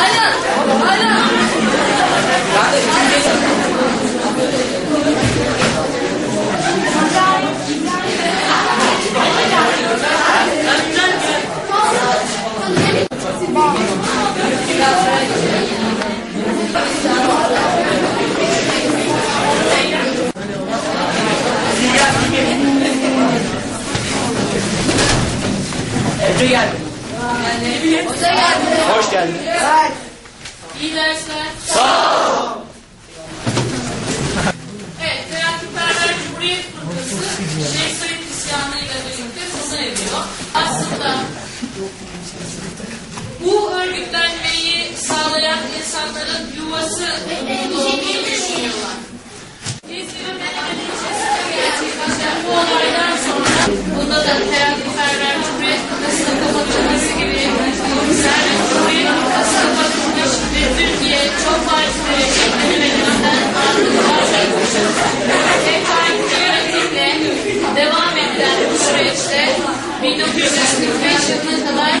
Olha Geldin. İyi dersler. Sağ ol. Evet, Terakkiperver Cumhuriyet Fırkası Şeyh Said isyanıyla birlikte sona eriyor. Aslında bu örgütlenmeyi sağlayan insanların yuvası olduğunu düşünüyorlar. İzmir'in Menemen gerçekleşen bu olaydan sonra bunda da Terakkiperver Türkiye çok farklı menemenimizden farklılar çalışır. Tekrar yönetimle devam edilen bu süreçte 1945 yılına kadar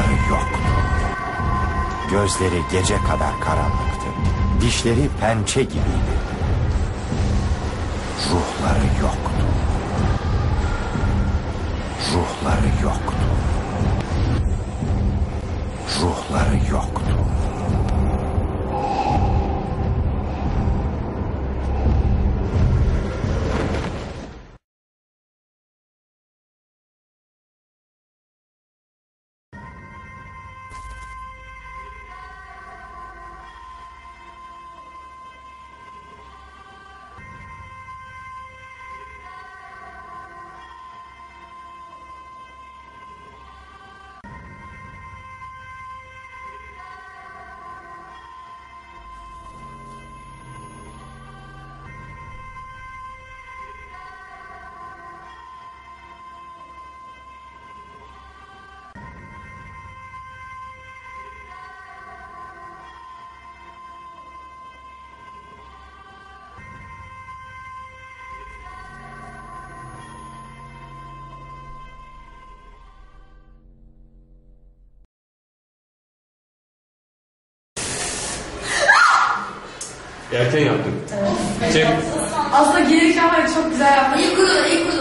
Ruhları yoktu. Gözleri gece kadar karanlıktı. Dişleri pençe gibiydi. Ruhları yoktu. Ruhları yoktu. Ruhları yoktu. Erken yaptın. Çek. Aslında gelirken var çok güzel yaptım. İyi kurulu, iyi kurulu.